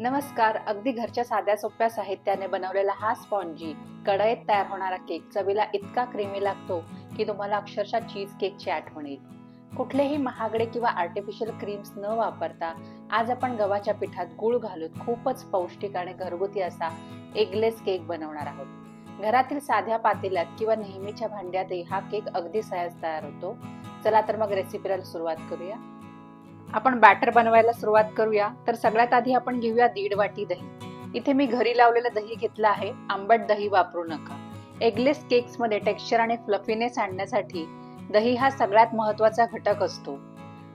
नमस्कार. अगदी घरच्या साध्या सोप्या साहित्याने बनवलेला हा स्पॉन्जी कढईत तयार होणारा केक चवीला इतका क्रीमी लागतो की तुम्हाला अक्षरशः चीज केकची आठवण येईल. कुठलेही महागडे किंवा आर्टिफिशियल क्रीम्स न वापरता आज आपण गव्हाच्या पिठात गुळ घालून खूपच पौष्टिक आणि घरगुती असा एगलेस केक बनवणार आहोत. घरातील साध्या पातेल्यात किंवा नेहमीच्या भांड्यातही हा केक अगदी सहज तयार होतो. चला तर मग रेसिपीला सुरुवात करूया. आपण बॅटर बनवायला सुरुवात करूया. तर सगळ्यात आधी आपण घेऊया दीड वाटी दही. इथे मी घरी लावलेलं दही घेतलं आहे. आंबट दही वापरू नका. एगलेस केक्समध्ये टेक्स्चर आणि फ्लफीनेस आणण्यासाठी दही हा सगळ्यात महत्त्वाचा घटक असतो.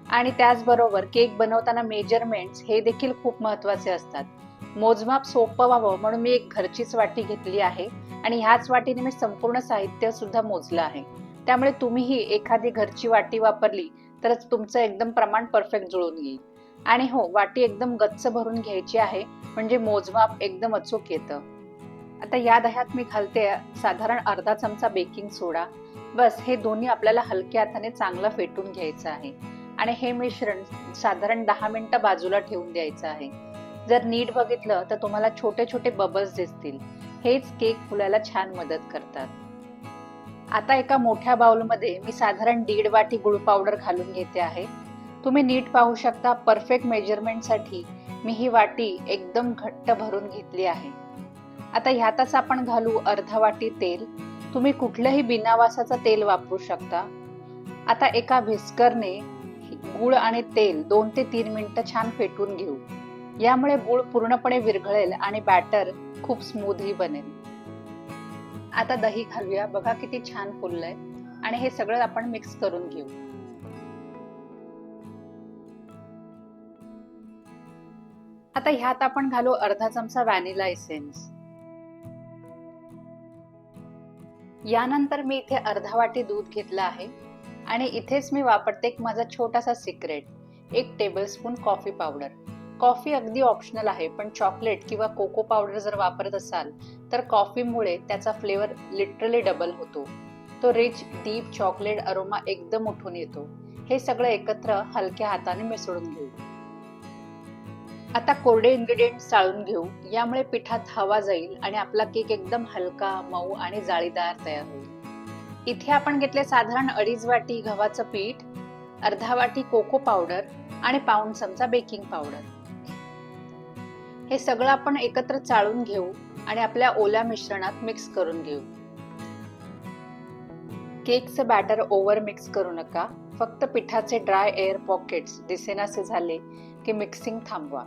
आणि त्याचबरोबर केक बनवताना मेजरमेंट्स हे देखील खूप महत्त्वाचे असतात. मोजमाप सोपं व्हावं म्हणून मी एक घरचीच वाटी घेतली आहे. आणि ह्याच वाटीने मी संपूर्ण साहित्य सुद्धा मोजलं आहे. त्यामुळे तुम्हीही एखादी घरची वाटी वापरली तरच तुमचं एकदम प्रमाण परफेक्ट जुळून येईल. आणि हो वाटी एकदम गच्च भरून घ्यायची आहे म्हणजे मोजमाप एकदम अचूक येतं. आता या दह्यात मी घालते साधारण अर्धा चमचा बेकिंग सोडा बस हे दोन्ही आपल्याला हलक्या हाताने चांगलं फेटून घ्यायचं आहे. आणि हे मिश्रण साधारण दहा मिनिटं बाजूला ठेवून द्यायचं आहे. जर नीट बघितलं तर तुम्हाला छोटे छोटे बबल्स दिसतील. हेच केक फुलायला छान मदत करतात. आता एका मोठ्या बाउलमध्ये मी साधारण दीड वाटी गुळ पावडर घालून घेते आहे. तुम्ही नीट पाहू शकता परफेक्ट मेजरमेंटसाठी मी ही वाटी एकदम घट्ट भरून घेतली आहे. आता ह्यातच आपण घालू अर्धा वाटी तेल. तुम्ही कुठलंही बिनावासाचं तेल वापरू शकता. आता एका व्हिस्करने गुळ आणि तेल दोन ते तीन मिनिटं छान फेटून घेऊ. यामुळे गुळ पूर्णपणे विरघळेल आणि बॅटर खूप स्मूथही बनेल. आता दही घालूया. बघा किती छान फुललंय. आणि हे सगळं आपण मिक्स करून घेऊ. आता ह्यात आपण घालू अर्धा चमचा व्हॅनिला इसेन्स यानंतर मी इथे अर्धा वाटी दूध घेतलं आहे. आणि इथेच मी वापरते एक माझा छोटासा सिक्रेट एक टेबलस्पून कॉफी पावडर कॉफी अगदी ऑप्शनल आहे पण चॉकलेट किंवा कोको पावडर जर वापरत असाल तर कॉफीमुळे त्याचा फ्लेवर लिटरली डबल होतो. तो रिच डीप चॉकलेट अरोमा एकदम उठून येतो. हे सगळं एकत्र हलक्या हाताने मिसळून घेऊ. आता कोरडे इन्ग्रेडियंट चाळून घेऊ. यामुळे पिठात हवा जाईल आणि आपला केक एकदम हलका मऊ आणि जाळीदार तयार होईल. इथे आपण घेतले साधारण अडीच वाटी गव्हाचं पीठ अर्धा वाटी कोको पावडर आणि पाऊण चमचा बेकिंग पावडर हे सगळं आपण एकत्र चाळून घेऊ आणि आपल्या ओल्या मिश्रणात मिक्स करून घेऊ. केकचं बॅटर ओव्हर मिक्स करू नका. फक्त पिठाचे ड्राय एअर पॉकेट्स दिसेनासे झाले की मिक्सिंग थांबवा.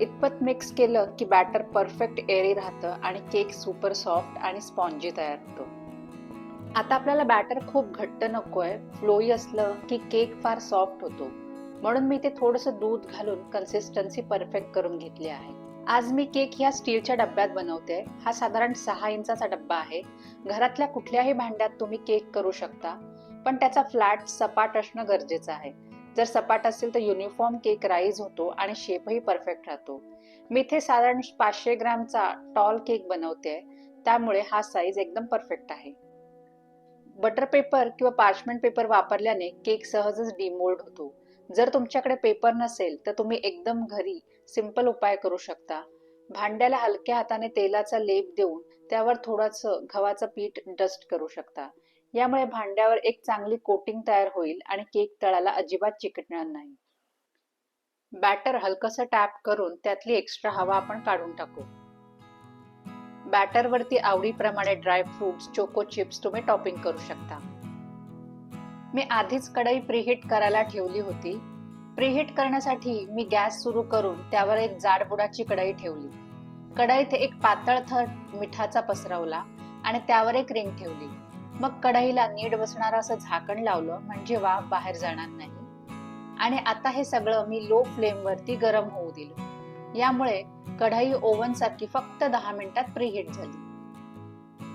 इतपत मिक्स केलं की बॅटर परफेक्ट एअरी राहतं आणि केक सुपर सॉफ्ट आणि स्पॉन्जी तयार होतो. आता आपल्याला बॅटर खूप घट्ट नकोय फ्लोई असलं की केक फार सॉफ्ट होतो. म्हणून मी ते थोडंसं दूध घालून कन्सिस्टन्सी परफेक्ट करून घेतली आहे. आज मी केक ह्या स्टीलच्या डब्यात बनवते. हा साधारण सहा इंचाचा डब्बा आहे. घरातल्या कुठल्याही भांड्यात तुम्ही केक करू शकता. पण त्याचा फ्लॅट सपाट असणं गरजेचं आहे. जर सपाट असेल तर युनिफॉर्म केक राईज होतो आणि शेपही परफेक्ट राहतो. मी इथे साधारण पाचशे ग्रॅमचा टॉल केक बनवते. त्यामुळे हा साईज एकदम परफेक्ट आहे. बटर पेपर किंवा पार्चमेंट पेपर वापरल्याने केक सहजच डिमोल्ड होतो. जर तुमच्याकडे पेपर नसेल तर तुम्ही एकदम घरी सिंपल उपाय करू शकता. भांड्याला हलक्या हाताने तेलाचा लेप देऊन त्यावर थोडंसं गव्हाचं पीठ डस्ट करू शकता. यामुळे भांड्यावर एक चांगली कोटिंग तयार होईल आणि केक तळाला अजिबात चिकटणार नाही. बॅटर हलकसं टॅप करून त्यातली एक्स्ट्रा हवा आपण काढून टाकू. बॅटरवरती आवडीप्रमाणे ड्रायफ्रुट्स चोको चिप्स तुम्ही टॉपिंग करू शकता. मी आधीच कढई प्रीहीट करायला ठेवली होती. प्रीहीट करण्यासाठी मी गॅस सुरू करून त्यावर एक जाडबुडाची कढई ठेवली. कढईत एक पातळ थर मिठाचा पसरवला आणि त्यावर एक रिंग ठेवली. मग कढईला नीट बसणारं असं झाकण लावलं म्हणजे वाफ बाहेर जाणार नाही. आणि आता हे सगळं मी लो फ्लेमवरती गरम होऊ दिलं. यामुळे कढई ओव्हन सारखी फक्त दहा मिनिटात प्रीहीट झाली.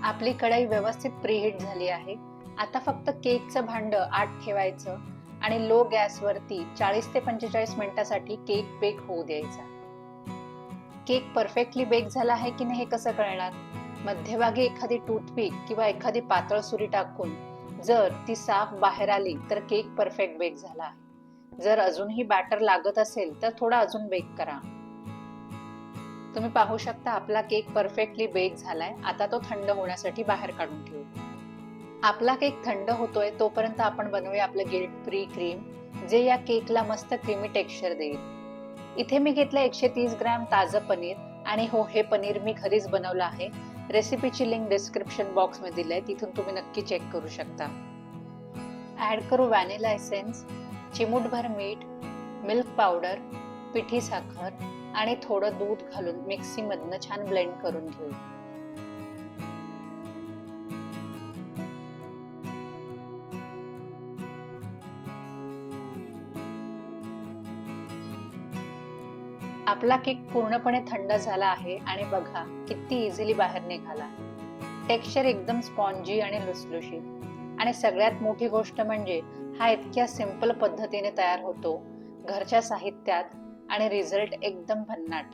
आपली कढई व्यवस्थित प्रीहीट झाली आहे. आता फक्त केकचं भांड आत ठेवायचं आणि लो गॅसवरती चाळीस ते पंचेचाळीस मिनिटासाठी केक बेक होऊ द्यायचा. केक परफेक्टली बेक झाला आहे की नाही हे कसं कळणार? मध्यभागी एखादी टूथपिक किंवा एखादी पातळ सुरी टाकून जर ती साफ बाहेर आली तर केक परफेक्ट बेक झाला आहे. जर अजूनही बॅटर लागत असेल तर थोडा अजून बेक करा. तुम्ही पाहू शकता आपला केक परफेक्टली बेक झालाय. आता तो थंड होण्यासाठी बाहेर काढून ठेवू. आपला केक थंड होतोय तोपर्यंत आपण बनवूया आपलं गिल्ट फ्री क्रीम जे या केकला मस्त क्रीमी टेक्स्चर देईल. इथे मी घेतलं एकशे तीस ग्रॅम ताजं पनीर आणि हो हे पनीर मी घरीच बनवलं आहे. रेसिपीची लिंक डिस्क्रिप्शन बॉक्समध्ये दिली आहे तिथून तुम्ही नक्की चेक करू शकता. ॲड करू व्हॅनिला एसेन्स चिमूटभर मीठ मिल्क पावडर पिठी साखर आणि थोडं दूध घालून मिक्सीमधनं छान ब्लेंड करून घेऊ. आपला केक पूर्णपणे थंड झाला आहे आणि बघा किती इझिली बाहेर निघाला. टेक्स्चर एकदम स्पॉन्जी आणि लुसलुशीत. आणि सगळ्यात मोठी गोष्ट म्हणजे हा इतक्या सिंपल पद्धतीने तयार होतो घरच्या साहित्यात आणि रिझल्ट एकदम भन्नाट.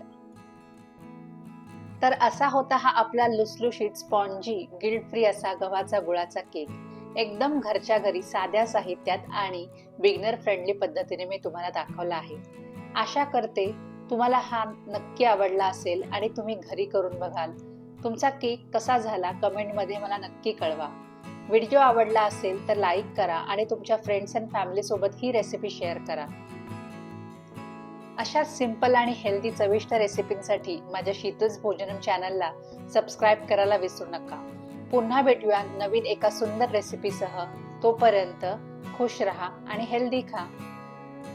तर असा होता हा आपला लुसलुशीत स्पॉन्जी गिल्ड फ्री असा गव्हाचा गुळाचा केक. एकदम घरच्या घरी साध्या साहित्यात आणि बिगनर फ्रेंडली पद्धतीने मी तुम्हाला दाखवला आहे. आशा करते तुम्हाला हा नक्की आवडला असेल आणि तुम्ही घरी करून बघाल. तुमचा केक कसा झाला कमेंटमध्ये मला नक्की कळवा. व्हिडिओ आवडला असेल तर लाईक करा आणि तुमच्या फ्रेंड्स अँड फॅमिलीसोबत ही रेसिपी शेअर करा. अशा सिंपल आणि हेल्दी चविष्ट रेसिपींसाठी माझ्या शीतल्स भोजनम चॅनलला सबस्क्राईब करायला विसरू नका. पुन्हा भेटूया नवीन एका सुंदर रेसिपीसह. तोपर्यंत खुश रहा आणि हेल्दी खा.